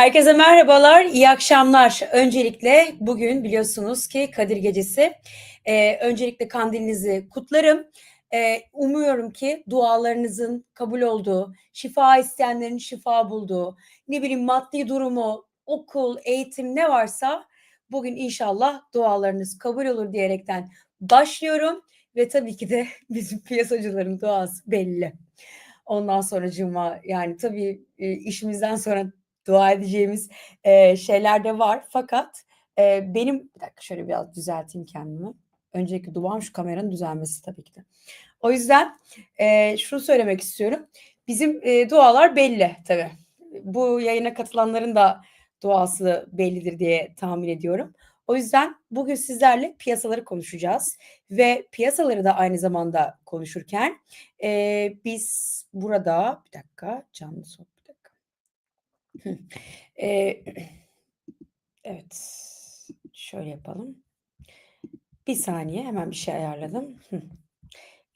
Herkese merhabalar, iyi akşamlar. Öncelikle bugün biliyorsunuz ki Kadir Gecesi. Ee, öncelikle kandilinizi kutlarım. Ee, umuyorum ki dualarınızın kabul olduğu, şifa isteyenlerin şifa bulduğu, ne bileyim maddi durumu, okul, eğitim ne varsa bugün inşallah dualarınız kabul olur diyerekten başlıyorum. Ve tabii ki de bizim piyasacıların duası belli. Ondan sonra cuma yani tabii e, işimizden sonra dua edeceğimiz e, şeyler de var. Fakat e, benim bir dakika şöyle biraz düzelteyim kendimi. Önceki duam şu kameranın düzelmesi tabii ki de. O yüzden e, şunu söylemek istiyorum. Bizim e, dualar belli tabii. Bu yayına katılanların da duası bellidir diye tahmin ediyorum. O yüzden bugün sizlerle piyasaları konuşacağız ve piyasaları da aynı zamanda konuşurken e, biz burada bir dakika canlı sohbet bir dakika. Hı. E, evet şöyle yapalım. Bir saniye hemen bir şey ayarladım.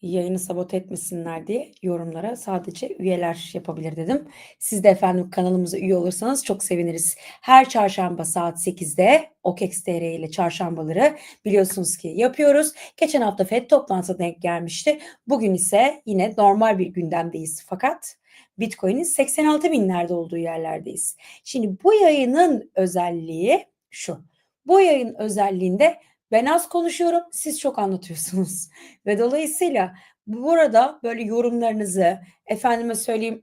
Yayını sabote etmesinler diye yorumlara sadece üyeler yapabilir dedim. Siz de efendim kanalımıza üye olursanız çok seviniriz. Her çarşamba saat 8'de OKEX.TR ile çarşambaları biliyorsunuz ki yapıyoruz. Geçen hafta FED toplantısı denk gelmişti. Bugün ise yine normal bir gündemdeyiz fakat Bitcoin'in 86 binlerde olduğu yerlerdeyiz. Şimdi bu yayının özelliği şu. Bu yayın özelliğinde ben az konuşuyorum, siz çok anlatıyorsunuz. Ve dolayısıyla burada böyle yorumlarınızı, efendime söyleyeyim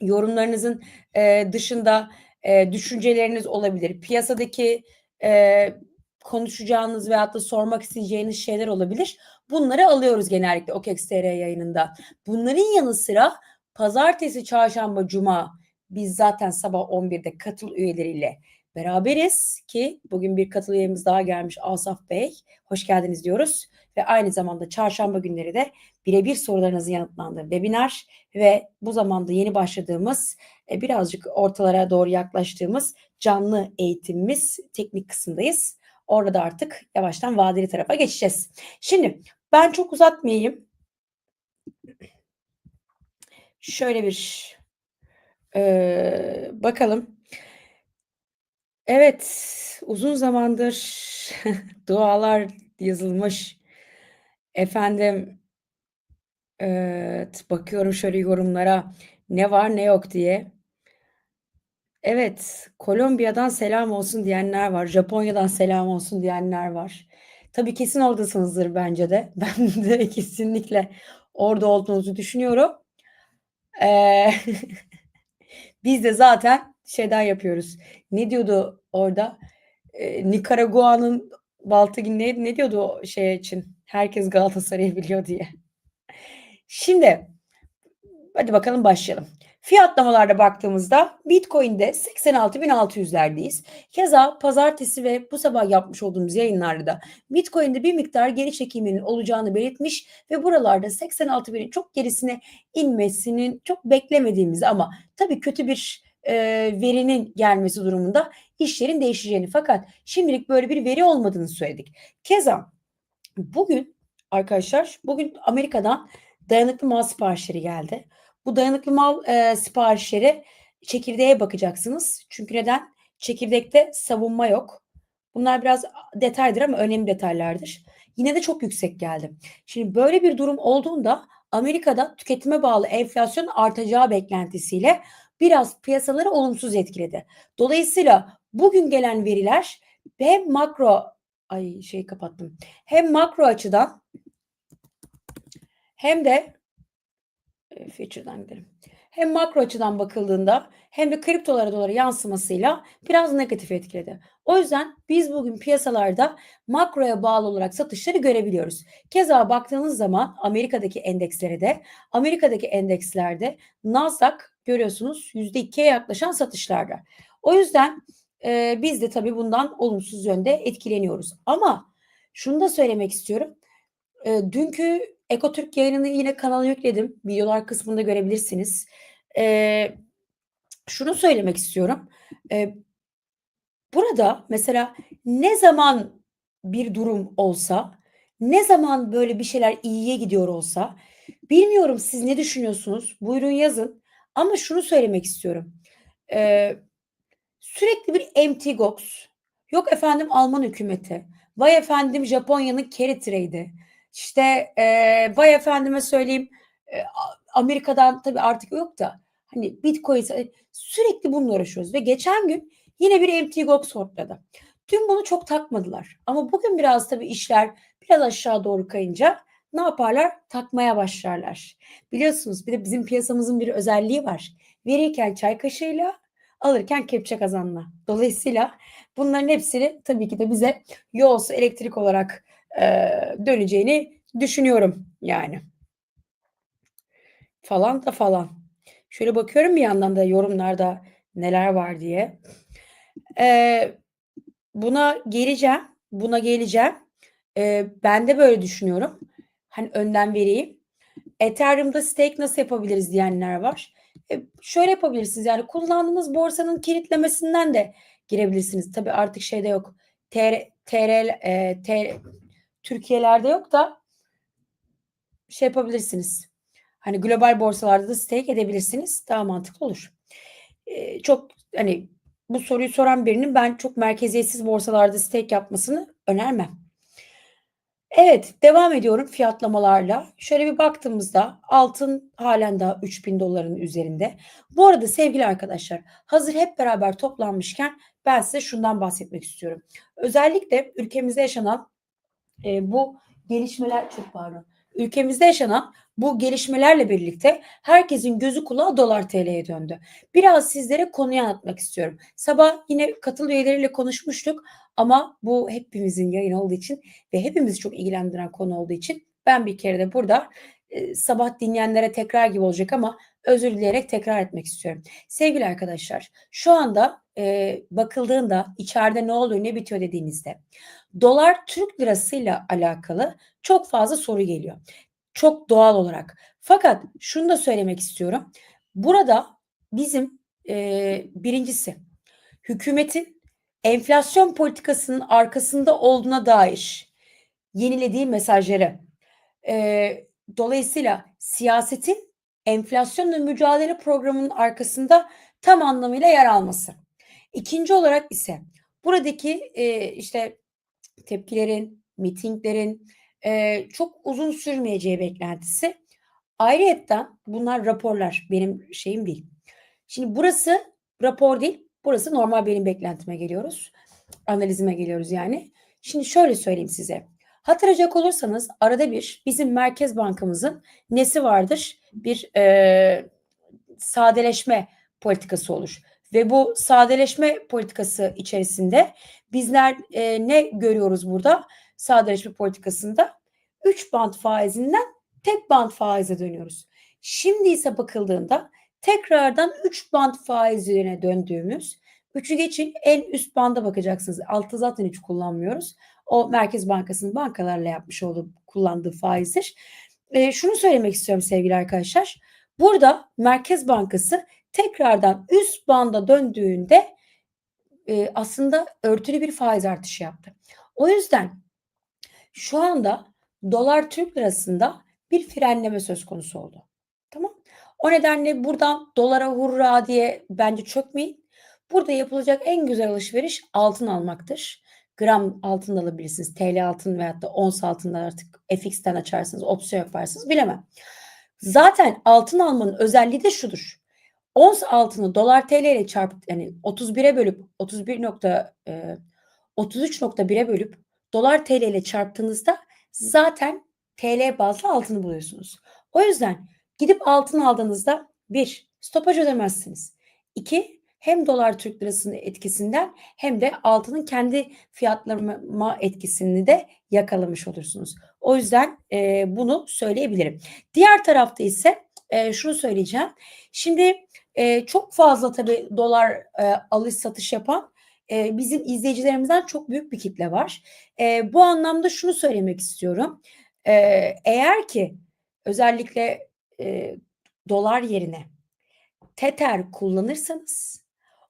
yorumlarınızın e, dışında e, düşünceleriniz olabilir. Piyasadaki e, konuşacağınız veyahut da sormak isteyeceğiniz şeyler olabilir. Bunları alıyoruz genellikle OKEX.TR yayınında. Bunların yanı sıra pazartesi, çarşamba, cuma biz zaten sabah 11'de katıl üyeleriyle beraberiz ki bugün bir katıl üyemiz daha gelmiş Asaf Bey. Hoş geldiniz diyoruz. Ve aynı zamanda çarşamba günleri de birebir sorularınızın yanıtlandığı webinar ve bu zamanda yeni başladığımız e, birazcık ortalara doğru yaklaştığımız canlı eğitimimiz teknik kısımdayız. Orada da artık yavaştan vadeli tarafa geçeceğiz. Şimdi ben çok uzatmayayım. Şöyle bir e, bakalım. Evet, uzun zamandır dualar yazılmış. Efendim, evet, bakıyorum şöyle yorumlara ne var ne yok diye. Evet, Kolombiya'dan selam olsun diyenler var. Japonya'dan selam olsun diyenler var. Tabii kesin oradasınızdır bence de. Ben de kesinlikle orada olduğunuzu düşünüyorum. Ee, biz de zaten şeyden yapıyoruz. Ne diyordu orada? Ee, Nikaragua'nın Baltagin ne, ne diyordu o şey için? Herkes Galatasaray'ı biliyor diye. Şimdi hadi bakalım başlayalım. Fiyatlamalarda baktığımızda Bitcoin'de 86.600'lerdeyiz. Keza pazartesi ve bu sabah yapmış olduğumuz yayınlarda da Bitcoin'de bir miktar geri çekiminin olacağını belirtmiş ve buralarda 86.000'in çok gerisine inmesinin çok beklemediğimiz ama tabii kötü bir e, verinin gelmesi durumunda işlerin değişeceğini fakat şimdilik böyle bir veri olmadığını söyledik. Keza bugün arkadaşlar bugün Amerika'dan dayanıklı mal siparişleri geldi. Bu dayanıklı mal e, siparişleri çekirdeğe bakacaksınız. Çünkü neden? Çekirdekte savunma yok. Bunlar biraz detaydır ama önemli detaylardır. Yine de çok yüksek geldi. Şimdi böyle bir durum olduğunda Amerika'da tüketime bağlı enflasyon artacağı beklentisiyle biraz piyasaları olumsuz etkiledi. Dolayısıyla bugün gelen veriler hem makro ay şeyi kapattım. Hem makro açıdan hem de e, feature'dan gidelim. Hem makro açıdan bakıldığında hem de kriptolara dolara yansımasıyla biraz negatif etkiledi. O yüzden biz bugün piyasalarda makroya bağlı olarak satışları görebiliyoruz. Keza baktığınız zaman Amerika'daki endekslere de Amerika'daki endekslerde Nasdaq görüyorsunuz %2'ye yaklaşan satışlarda. O yüzden e, biz de tabii bundan olumsuz yönde etkileniyoruz. Ama şunu da söylemek istiyorum. E, dünkü Ekotürk yayınını yine kanala yükledim. Videolar kısmında görebilirsiniz. E, şunu söylemek istiyorum. E, burada mesela ne zaman bir durum olsa, ne zaman böyle bir şeyler iyiye gidiyor olsa, bilmiyorum siz ne düşünüyorsunuz? Buyurun yazın. Ama şunu söylemek istiyorum. Ee, sürekli bir empty gox. Yok efendim Alman hükümeti. Vay efendim Japonya'nın carry trade'i. İşte e, vay efendime söyleyeyim e, Amerika'dan tabii artık yok da hani Bitcoin sürekli bununla uğraşıyoruz ve geçen gün yine bir MT Gox ortada. Dün bunu çok takmadılar ama bugün biraz tabii işler biraz aşağı doğru kayınca ne yaparlar? Takmaya başlarlar. Biliyorsunuz bir de bizim piyasamızın bir özelliği var. Verirken çay kaşığıyla alırken kepçe kazanma. Dolayısıyla bunların hepsini tabii ki de bize yolsu elektrik olarak e, döneceğini düşünüyorum yani. Falan da falan. Şöyle bakıyorum bir yandan da yorumlarda neler var diye. Ee, buna geleceğim. Buna geleceğim. Ee, ben de böyle düşünüyorum. Hani önden vereyim. Ethereum'da stake nasıl yapabiliriz diyenler var. Ee, şöyle yapabilirsiniz yani kullandığınız borsanın kilitlemesinden de girebilirsiniz. Tabii artık şeyde yok. TR, TRL, e, TR, Türkiye'lerde yok da şey yapabilirsiniz. Hani global borsalarda da stake edebilirsiniz. Daha mantıklı olur. Ee, çok hani bu soruyu soran birinin ben çok merkeziyetsiz borsalarda stake yapmasını önermem. Evet devam ediyorum fiyatlamalarla. Şöyle bir baktığımızda altın halen daha 3000 doların üzerinde. Bu arada sevgili arkadaşlar hazır hep beraber toplanmışken ben size şundan bahsetmek istiyorum. Özellikle ülkemizde yaşanan e, bu gelişmeler çok pardon. Ülkemizde yaşanan bu gelişmelerle birlikte herkesin gözü kulağı dolar TL'ye döndü. Biraz sizlere konuyu anlatmak istiyorum. Sabah yine katıl üyeleriyle konuşmuştuk ama bu hepimizin yayın olduğu için ve hepimizi çok ilgilendiren konu olduğu için ben bir kere de burada e, sabah dinleyenlere tekrar gibi olacak ama özür dileyerek tekrar etmek istiyorum. Sevgili arkadaşlar şu anda e, bakıldığında içeride ne oluyor ne bitiyor dediğinizde dolar Türk lirasıyla alakalı çok fazla soru geliyor. Çok doğal olarak. Fakat şunu da söylemek istiyorum. Burada bizim e, birincisi hükümetin enflasyon politikasının arkasında olduğuna dair yenilediği mesajları. E, dolayısıyla siyasetin enflasyonla mücadele programının arkasında tam anlamıyla yer alması. İkinci olarak ise buradaki e, işte tepkilerin, mitinglerin e, çok uzun sürmeyeceği beklentisi. Ayrıyetten bunlar raporlar benim şeyim değil. Şimdi burası rapor değil, burası normal benim beklentime geliyoruz. Analizime geliyoruz yani. Şimdi şöyle söyleyeyim size. Hatırlayacak olursanız arada bir bizim Merkez Bankamızın nesi vardır? Bir e, sadeleşme politikası olur. Ve bu sadeleşme politikası içerisinde bizler e, ne görüyoruz burada? Sadeleşme politikasında 3 band faizinden tek band faize dönüyoruz. Şimdi ise bakıldığında tekrardan 3 band faizine döndüğümüz, 3'ü geçin en üst banda bakacaksınız. Altı zaten hiç kullanmıyoruz. O Merkez Bankası'nın bankalarla yapmış olduğu kullandığı faizdir. E, şunu söylemek istiyorum sevgili arkadaşlar. Burada Merkez Bankası tekrardan üst banda döndüğünde e, aslında örtülü bir faiz artışı yaptı. O yüzden şu anda dolar Türk lirasında bir frenleme söz konusu oldu. Tamam. O nedenle buradan dolara hurra diye bence çökmeyin. Burada yapılacak en güzel alışveriş altın almaktır. Gram altın alabilirsiniz. TL altın veyahut da ons altından artık FX'ten açarsınız, opsiyon yaparsınız bilemem. Zaten altın almanın özelliği de şudur. Ons altını dolar TL ile çarp yani 31'e bölüp 31 nokta e, 33.1'e bölüp dolar TL ile çarptığınızda zaten TL bazlı altını buluyorsunuz. O yüzden gidip altın aldığınızda bir stopaj ödemezsiniz. İki hem dolar Türk lirasının etkisinden hem de altının kendi fiyatlarıma etkisini de yakalamış olursunuz. O yüzden e, bunu söyleyebilirim. Diğer tarafta ise e, şunu söyleyeceğim. Şimdi e, çok fazla tabii dolar e, alış satış yapan e, bizim izleyicilerimizden çok büyük bir kitle var. E, bu anlamda şunu söylemek istiyorum. E, eğer ki özellikle e, dolar yerine Tether kullanırsanız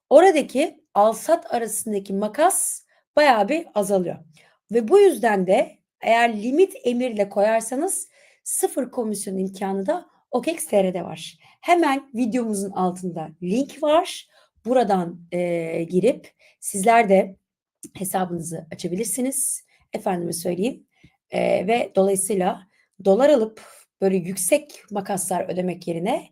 oradaki al-sat arasındaki makas bayağı bir azalıyor. Ve bu yüzden de eğer limit emirle koyarsanız sıfır komisyon imkanı da OKEX TR'de var. Hemen videomuzun altında link var. buradan e, girip sizler de hesabınızı açabilirsiniz. Efendime söyleyeyim. E, ve dolayısıyla dolar alıp böyle yüksek makaslar ödemek yerine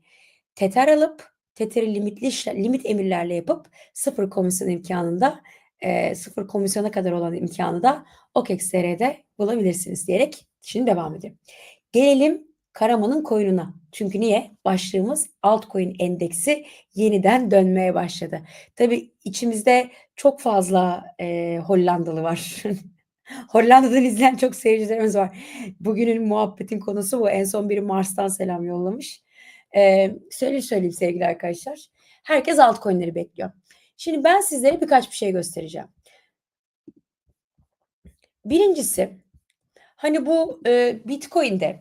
teter alıp teteri limitli limit emirlerle yapıp sıfır komisyon imkanında e, sıfır komisyona kadar olan imkanı da OKEX.TR'de bulabilirsiniz diyerek şimdi devam edelim. Gelelim Karaman'ın koyununa. Çünkü niye? Başlığımız altcoin endeksi yeniden dönmeye başladı. Tabii içimizde çok fazla e, Hollandalı var. Hollanda'dan izleyen çok seyircilerimiz var. Bugünün muhabbetin konusu bu. En son biri Mars'tan selam yollamış. Ee, söyle söyleyeyim sevgili arkadaşlar. Herkes altcoin'leri bekliyor. Şimdi ben sizlere birkaç bir şey göstereceğim. Birincisi hani bu e, Bitcoin'de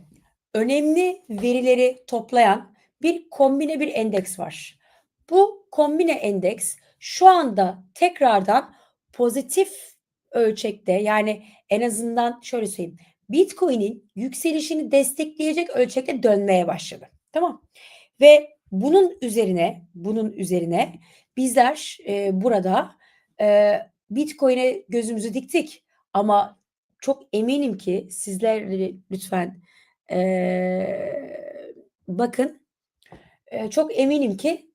önemli verileri toplayan bir kombine bir endeks var. Bu kombine endeks şu anda tekrardan pozitif ölçekte yani en azından şöyle söyleyeyim. Bitcoin'in yükselişini destekleyecek ölçekte dönmeye başladı. Tamam. Ve bunun üzerine bunun üzerine bizler e, burada e, Bitcoin'e gözümüzü diktik ama çok eminim ki sizler lütfen e, bakın e, çok eminim ki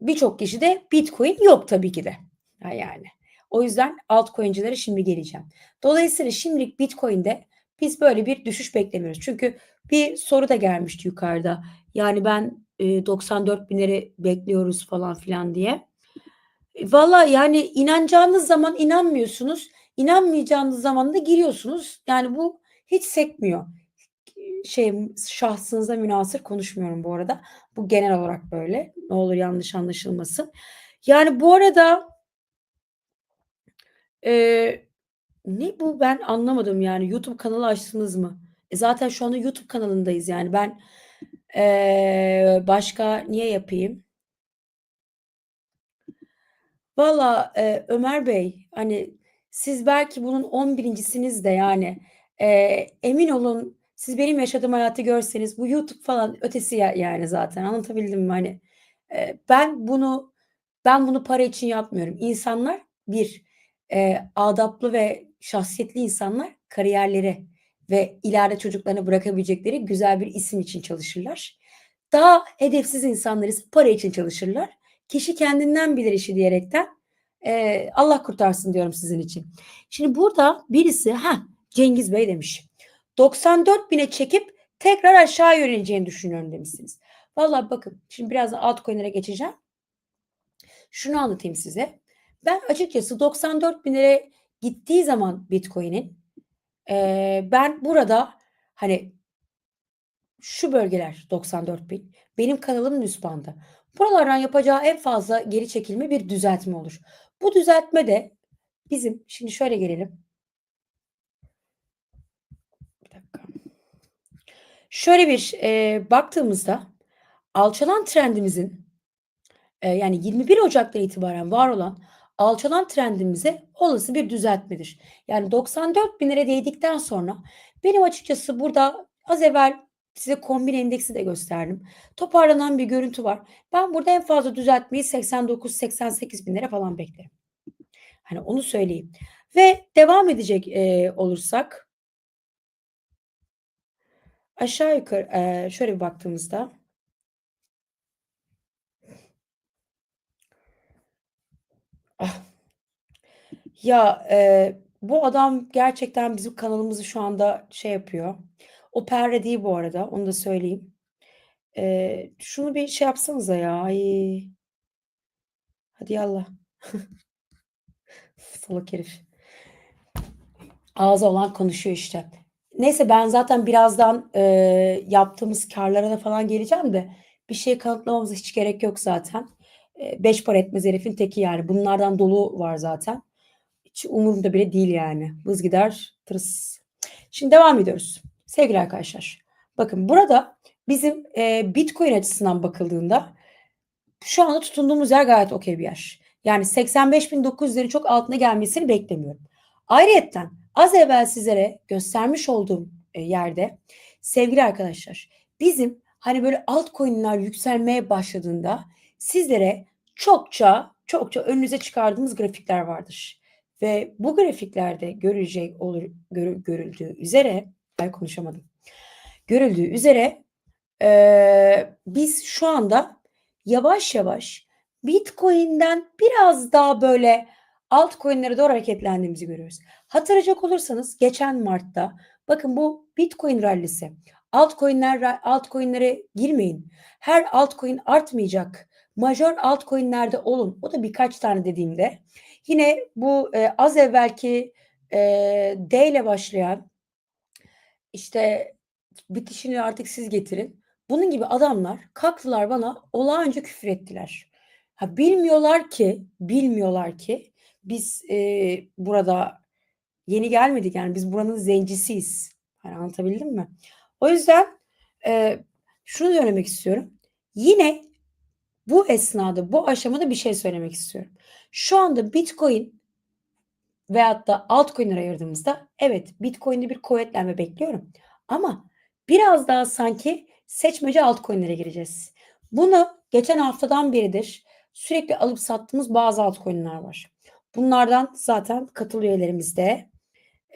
birçok kişi de Bitcoin yok tabii ki de yani. O yüzden altcoin'cilere şimdi geleceğim. Dolayısıyla şimdilik Bitcoin'de biz böyle bir düşüş beklemiyoruz. Çünkü bir soru da gelmişti yukarıda. Yani ben e, 94 binleri bekliyoruz falan filan diye. E, Valla yani inanacağınız zaman inanmıyorsunuz. İnanmayacağınız zaman da giriyorsunuz. Yani bu hiç sekmiyor. Şey şahsınıza münasır konuşmuyorum bu arada. Bu genel olarak böyle. Ne olur yanlış anlaşılmasın. Yani bu arada e, ne bu ben anlamadım yani YouTube kanalı açtınız mı? E zaten şu anda YouTube kanalındayız yani ben e, başka niye yapayım? Valla e, Ömer Bey hani siz belki bunun 11.siniz de yani e, emin olun siz benim yaşadığım hayatı görseniz bu YouTube falan ötesi ya, yani zaten anlatabildim mi hani e, ben bunu ben bunu para için yapmıyorum. İnsanlar bir e, adaplı ve şahsiyetli insanlar kariyerleri ve ileride çocuklarına bırakabilecekleri güzel bir isim için çalışırlar. Daha hedefsiz insanlar ise para için çalışırlar. Kişi kendinden bilir işi diyerekten e, Allah kurtarsın diyorum sizin için. Şimdi burada birisi ha Cengiz Bey demiş. 94 bine çekip tekrar aşağı yöneleceğini düşünüyorum demişsiniz. Vallahi bakın şimdi biraz altcoin'lere geçeceğim. Şunu anlatayım size. Ben açıkçası 94 bin gittiği zaman Bitcoin'in e, ben burada hani şu bölgeler 94 bin benim kanalımın üst bandı. Buralardan yapacağı en fazla geri çekilme bir düzeltme olur. Bu düzeltme de bizim şimdi şöyle gelelim. Bir dakika. Şöyle bir e, baktığımızda alçalan trendimizin e, yani 21 Ocak'tan itibaren var olan alçalan trendimize olası bir düzeltmedir. Yani 94 bin lira değdikten sonra benim açıkçası burada az evvel size kombin endeksi de gösterdim. Toparlanan bir görüntü var. Ben burada en fazla düzeltmeyi 89-88 bin lira falan beklerim. Hani onu söyleyeyim. Ve devam edecek e, olursak aşağı yukarı e, şöyle bir baktığımızda ah, ya e, bu adam gerçekten bizim kanalımızı şu anda şey yapıyor. O perde değil bu arada. Onu da söyleyeyim. E, şunu bir şey yapsanıza ya. Ay. Hadi yallah. Salak herif. Ağzı olan konuşuyor işte. Neyse ben zaten birazdan e, yaptığımız karlara da falan geleceğim de bir şey kanıtlamamıza hiç gerek yok zaten. E, beş para etmez herifin teki yani. Bunlardan dolu var zaten. Hiç umurumda bile değil yani. Vız gider tırıs. Şimdi devam ediyoruz. Sevgili arkadaşlar. Bakın burada bizim e, Bitcoin açısından bakıldığında şu anda tutunduğumuz yer gayet okey bir yer. Yani 85.900'lerin çok altına gelmesini beklemiyorum. Ayrıyeten az evvel sizlere göstermiş olduğum e, yerde sevgili arkadaşlar bizim hani böyle altcoin'ler yükselmeye başladığında sizlere çokça çokça önünüze çıkardığımız grafikler vardır. Ve bu grafiklerde görecek olur görü, görüldüğü üzere ben konuşamadım. Görüldüğü üzere e, biz şu anda yavaş yavaş Bitcoin'den biraz daha böyle altcoin'lere doğru hareketlendiğimizi görüyoruz. Hatırlayacak olursanız geçen Mart'ta bakın bu Bitcoin rallisi. Altcoin'ler altcoin'lere girmeyin. Her altcoin artmayacak. Major altcoin'lerde olun. O da birkaç tane dediğimde. Yine bu e, az evvelki e, D ile başlayan işte bitişini artık siz getirin. Bunun gibi adamlar kalktılar bana olağanca küfür ettiler. Ha, bilmiyorlar ki, bilmiyorlar ki biz e, burada yeni gelmedik yani biz buranın zencisiyiz. Hani anlatabildim mi? O yüzden e, şunu söylemek istiyorum. Yine bu esnada, bu aşamada bir şey söylemek istiyorum. Şu anda Bitcoin veyahut da altcoin'ler ayırdığımızda evet Bitcoin'de bir kuvvetlenme bekliyorum. Ama biraz daha sanki seçmece altcoin'lere gireceğiz. Bunu geçen haftadan beridir sürekli alıp sattığımız bazı altcoin'ler var. Bunlardan zaten katıl üyelerimizde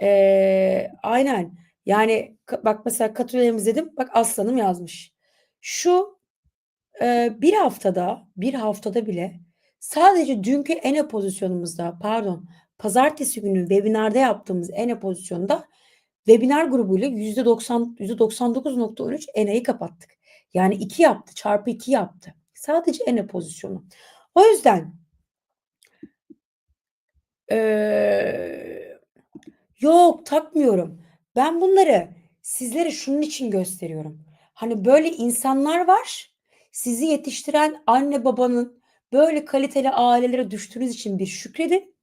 ee, aynen yani bak mesela katıl üyelerimiz dedim bak aslanım yazmış. Şu e, bir haftada bir haftada bile sadece dünkü ene pozisyonumuzda pardon pazartesi günü webinarda yaptığımız ene pozisyonda webinar grubuyla %90 %99.13 eneyi kapattık. Yani 2 yaptı çarpı 2 yaptı. Sadece ene pozisyonu. O yüzden ee, yok takmıyorum. Ben bunları sizlere şunun için gösteriyorum. Hani böyle insanlar var. Sizi yetiştiren anne babanın böyle kaliteli ailelere düştüğünüz için bir şükredin.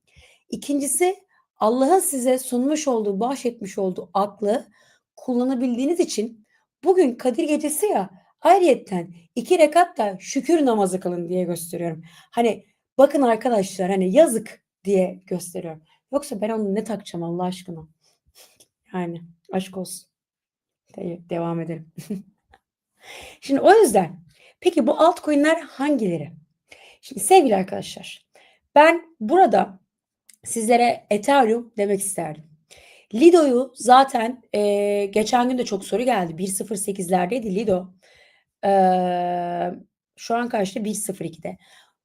İkincisi Allah'ın size sunmuş olduğu, bahşetmiş olduğu aklı kullanabildiğiniz için bugün Kadir Gecesi ya ayrıyetten iki rekat da şükür namazı kılın diye gösteriyorum. Hani bakın arkadaşlar hani yazık diye gösteriyorum. Yoksa ben onu ne takacağım Allah aşkına? Yani aşk olsun. Devam edelim. Şimdi o yüzden peki bu altcoin'ler hangileri? Şimdi sevgili arkadaşlar ben burada sizlere Ethereum demek isterdim. Lido'yu zaten e, geçen gün de çok soru geldi. 1.08'lerdeydi Lido. E, şu an kaçta? 1.02'de.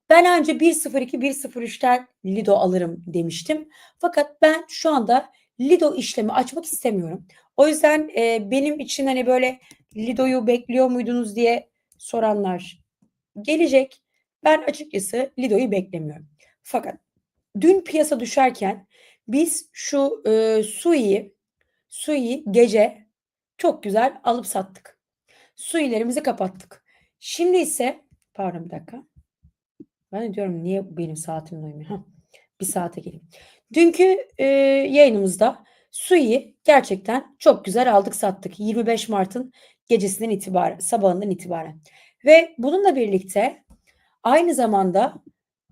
Ben önce 1.02, 1.03'ten Lido alırım demiştim. Fakat ben şu anda Lido işlemi açmak istemiyorum. O yüzden e, benim için hani böyle Lido'yu bekliyor muydunuz diye soranlar gelecek. Ben açıkçası Lido'yu beklemiyorum. Fakat dün piyasa düşerken biz şu e, Sui'yi Sui'yi gece çok güzel alıp sattık. Sui'lerimizi kapattık. Şimdi ise pardon bir dakika. Ben diyorum niye benim saatim uymuyor? Heh, bir saate geleyim. Dünkü e, yayınımızda Sui'yi gerçekten çok güzel aldık sattık. 25 Mart'ın gecesinden itibaren, sabahından itibaren. Ve bununla birlikte aynı zamanda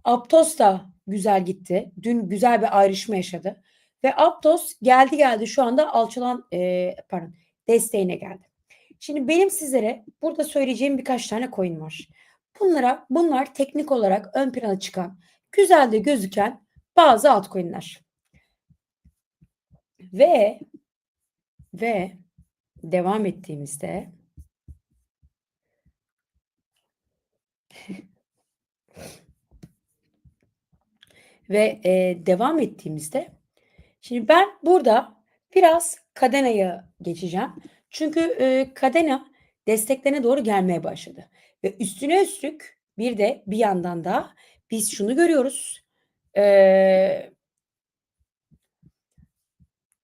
Aptos da güzel gitti. Dün güzel bir ayrışma yaşadı. Ve Aptos geldi geldi şu anda alçalan e, pardon desteğine geldi. Şimdi benim sizlere burada söyleyeceğim birkaç tane coin var. Bunlara bunlar teknik olarak ön plana çıkan, güzel de gözüken bazı altcoin'ler. Ve ve devam ettiğimizde ve e, devam ettiğimizde şimdi ben burada biraz Kadena'ya geçeceğim. Çünkü e, Kadena desteklerine doğru gelmeye başladı. Ve üstüne üstlük bir de bir yandan da biz şunu görüyoruz. Ee,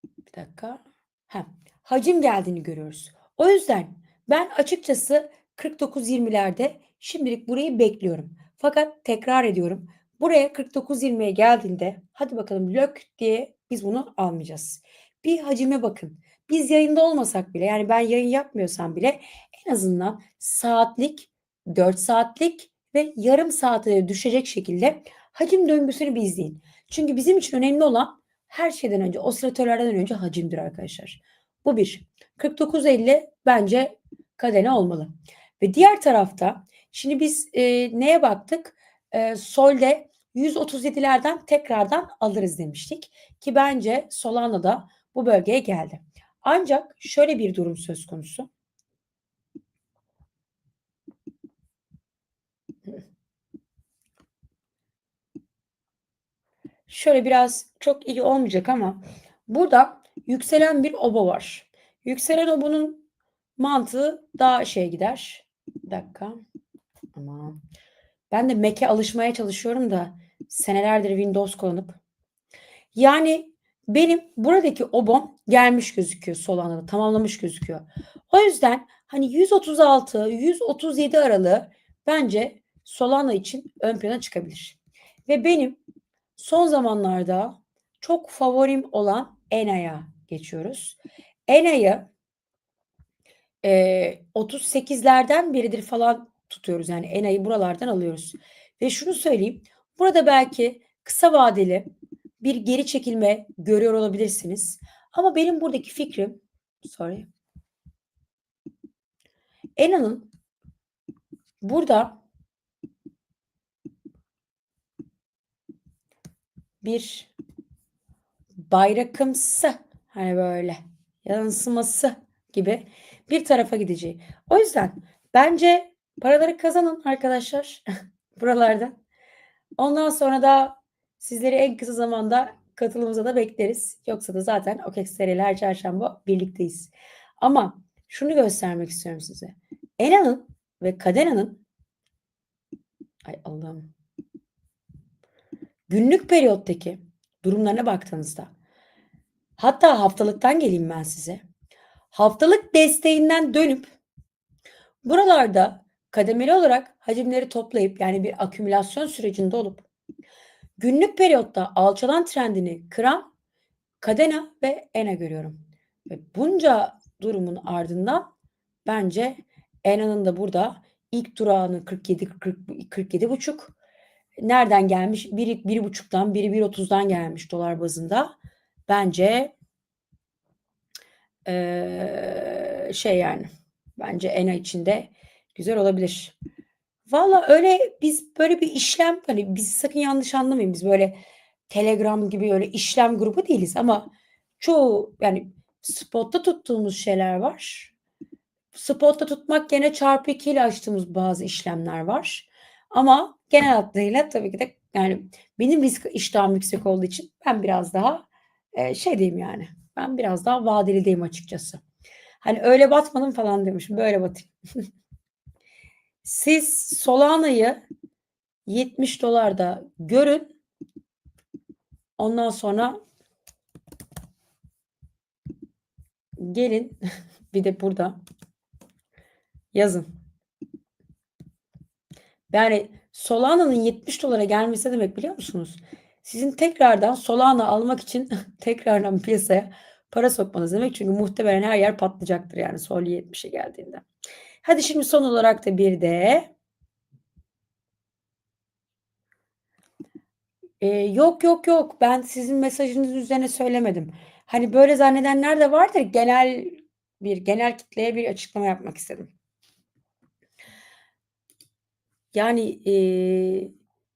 bir dakika. Ha, hacim geldiğini görüyoruz. O yüzden ben açıkçası 49-20'lerde şimdilik burayı bekliyorum. Fakat tekrar ediyorum. Buraya 49-20'ye geldiğinde hadi bakalım lök diye biz bunu almayacağız. Bir hacime bakın. Biz yayında olmasak bile yani ben yayın yapmıyorsam bile en azından saatlik 4 saatlik ve yarım saate düşecek şekilde hacim döngüsünü bir izleyin. Çünkü bizim için önemli olan her şeyden önce osilatörlerden önce hacimdir arkadaşlar. Bu bir. 49.50 bence kadene olmalı. Ve diğer tarafta şimdi biz e, neye baktık? Eee, Sol'de 137'lerden tekrardan alırız demiştik ki bence Solana da bu bölgeye geldi. Ancak şöyle bir durum söz konusu. Şöyle biraz çok iyi olmayacak ama burada yükselen bir oba var. Yükselen obanın mantığı daha şeye gider. Bir dakika. Tamam. Ben de Mac'e alışmaya çalışıyorum da senelerdir Windows kullanıp. Yani benim buradaki obam gelmiş gözüküyor Solana'da. Tamamlamış gözüküyor. O yüzden hani 136, 137 aralığı bence Solana için ön plana çıkabilir. Ve benim son zamanlarda çok favorim olan ENA'ya geçiyoruz. ENA'yı e, 38'lerden biridir falan tutuyoruz. Yani ENA'yı buralardan alıyoruz. Ve şunu söyleyeyim. Burada belki kısa vadeli bir geri çekilme görüyor olabilirsiniz. Ama benim buradaki fikrim sorry. ENA'nın burada bir bayrakımsı hani böyle yansıması gibi bir tarafa gideceği. O yüzden bence paraları kazanın arkadaşlar buralarda. Ondan sonra da sizleri en kısa zamanda katılımıza da bekleriz. Yoksa da zaten OKEX'leriyle her çarşamba birlikteyiz. Ama şunu göstermek istiyorum size. Ena'nın ve Kadena'nın ay Allah'ım günlük periyottaki durumlarına baktığınızda hatta haftalıktan geleyim ben size. Haftalık desteğinden dönüp buralarda kademeli olarak hacimleri toplayıp yani bir akümülasyon sürecinde olup günlük periyotta alçalan trendini kıran Kadena ve Ena görüyorum. Ve bunca durumun ardından bence Ena'nın da burada ilk durağını 47 40, 47 buçuk nereden gelmiş? Biri bir buçuktan, biri bir otuzdan gelmiş dolar bazında. Bence ee, şey yani bence ENA içinde güzel olabilir. Valla öyle biz böyle bir işlem hani biz sakın yanlış anlamayın biz böyle Telegram gibi öyle işlem grubu değiliz ama çoğu yani spotta tuttuğumuz şeyler var. Spotta tutmak gene çarpı 2 ile açtığımız bazı işlemler var. Ama genel hatlarıyla tabii ki de yani benim risk iştahım yüksek olduğu için ben biraz daha e, şey diyeyim yani ben biraz daha vadelideyim açıkçası. Hani öyle batmadım falan demişim böyle batayım. Siz Solana'yı 70 dolarda görün. Ondan sonra gelin bir de burada yazın. Yani Solana'nın 70 dolara gelmesi demek biliyor musunuz? Sizin tekrardan Solana almak için tekrardan piyasaya para sokmanız demek. Çünkü muhtemelen her yer patlayacaktır yani Sol 70'e geldiğinde. Hadi şimdi son olarak da bir de ee, yok yok yok ben sizin mesajınız üzerine söylemedim. Hani böyle zannedenler de vardır. Genel bir genel kitleye bir açıklama yapmak istedim. Yani e,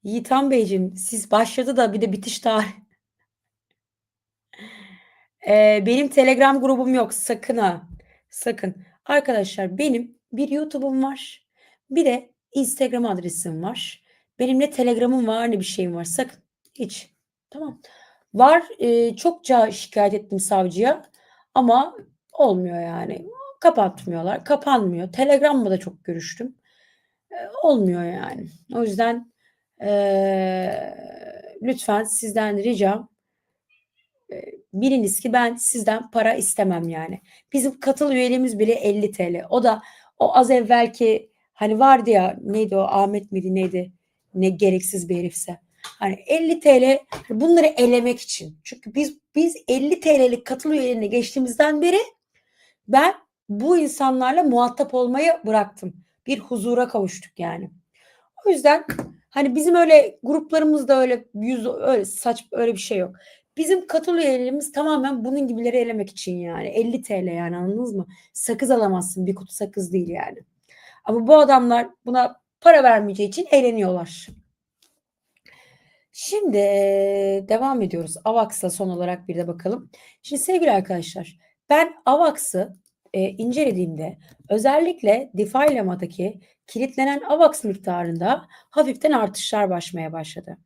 Yiğitan Beyciğim siz başladı da bir de bitiş tarihi. E, benim Telegram grubum yok sakın ha sakın. Arkadaşlar benim bir YouTube'um var. Bir de Instagram adresim var. Benim ne Telegram'ım var ne bir şeyim var. Sakın hiç. Tamam. Var e, çokça şikayet ettim savcıya ama olmuyor yani. Kapatmıyorlar. Kapanmıyor. Telegram'la da çok görüştüm. E, olmuyor yani. O yüzden e, lütfen sizden ricam e, biliniz ki ben sizden para istemem yani. Bizim katıl üyeliğimiz bile 50 TL. O da o az evvelki hani vardı ya neydi o Ahmet miydi neydi ne gereksiz bir herifse. Hani 50 TL bunları elemek için. Çünkü biz biz 50 TL'lik katıl üyelerine geçtiğimizden beri ben bu insanlarla muhatap olmayı bıraktım. Bir huzura kavuştuk yani. O yüzden hani bizim öyle gruplarımızda öyle yüz öyle saç öyle bir şey yok. Bizim katıl üyelerimiz tamamen bunun gibileri elemek için yani. 50 TL yani anladınız mı? Sakız alamazsın. Bir kutu sakız değil yani. Ama bu adamlar buna para vermeyeceği için eğleniyorlar. Şimdi, devam ediyoruz. AVAX'a son olarak bir de bakalım. Şimdi sevgili arkadaşlar, ben AVAX'ı, eee, incelediğimde özellikle DeFi Lema'daki kilitlenen AVAX miktarında hafiften artışlar başlamaya başladı.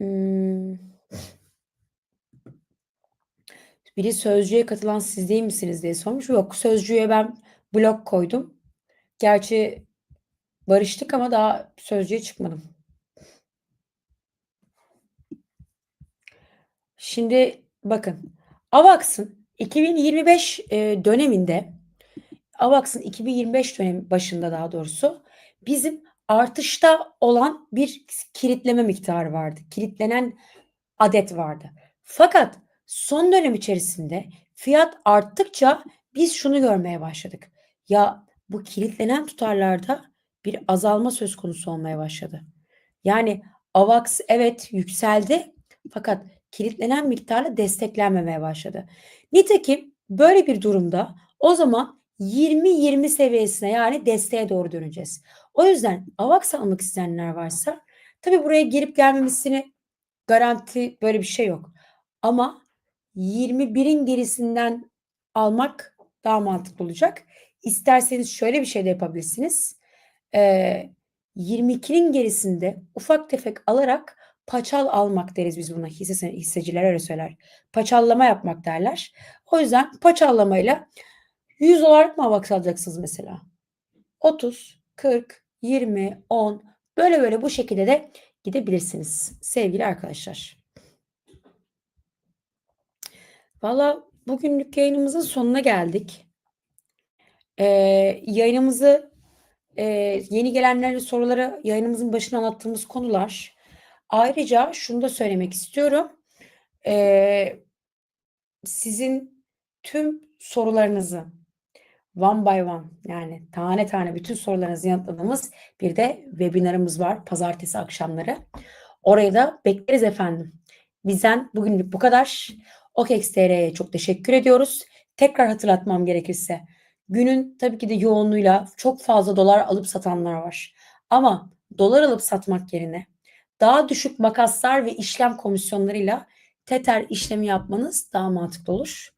Imm. Biri "Sözcü'ye katılan siz değil misiniz?" diye sormuş. Yok, Sözcü'ye ben blok koydum. Gerçi barıştık ama daha Sözcü'ye çıkmadım. Şimdi bakın, AVAX'ın 2025, eee, döneminde AVAX'ın 2025 dönemi başında daha doğrusu bizim artışta olan bir kilitleme miktarı vardı. Kilitlenen adet vardı. Fakat son dönem içerisinde fiyat arttıkça biz şunu görmeye başladık. Ya, bu kilitlenen tutarlarda bir azalma söz konusu olmaya başladı. Yani AVAX evet yükseldi fakat kilitlenen miktarla desteklenmemeye başladı. Nitekim böyle bir durumda o zaman 20-20 seviyesine yani desteğe doğru döneceğiz. O yüzden AVAX almak isteyenler varsa tabii buraya gelip gelmemesini garanti böyle bir şey yok. Ama 21'in gerisinden almak daha mantıklı olacak. İsterseniz şöyle bir şey de yapabilirsiniz. Eee, 22'nin gerisinde ufak tefek alarak paçal almak deriz biz buna. Hisse hisseciler öyle söyler. Paçallama yapmak derler. O yüzden paçallamayla $100 mı AVAX alacaksınız mesela? 30, 40, 20, 10 böyle böyle bu şekilde de gidebilirsiniz sevgili arkadaşlar. Valla bugünlük yayınımızın sonuna geldik. Eee, yayınımızı, eee, yeni gelenlerin soruları yayınımızın başında anlattığımız konular. Ayrıca şunu da söylemek istiyorum. Eee, sizin tüm sorularınızı one by one yani tane tane bütün sorularınızı yanıtladığımız bir de webinarımız var pazartesi akşamları. Oraya da bekleriz efendim. Bizden bugünlük bu kadar. OKEX.TR'ye çok teşekkür ediyoruz. Tekrar hatırlatmam gerekirse günün tabii ki de yoğunluğuyla çok fazla dolar alıp satanlar var. Ama dolar alıp satmak yerine daha düşük makaslar ve işlem komisyonlarıyla Tether işlemi yapmanız daha mantıklı olur.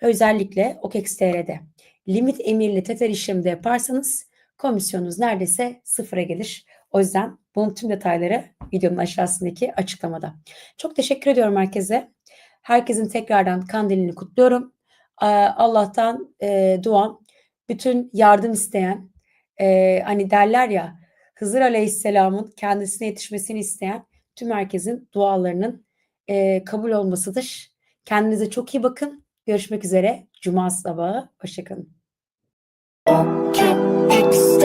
Özellikle OKEX.TR'de limit emirli Tether işlemi de yaparsanız komisyonunuz neredeyse sıfıra gelir. O yüzden bunun tüm detayları videonun aşağısındaki açıklamada. Çok teşekkür ediyorum herkese. Herkesin tekrardan kandilini kutluyorum. Allah'tan e, duam bütün yardım isteyen e, hani derler ya Hızır Aleyhisselam'ın kendisine yetişmesini isteyen tüm herkesin dualarının e, kabul olmasıdır. Kendinize çok iyi bakın. Görüşmek üzere. Cuma sabahı. Hoşçakalın. OKEX.TR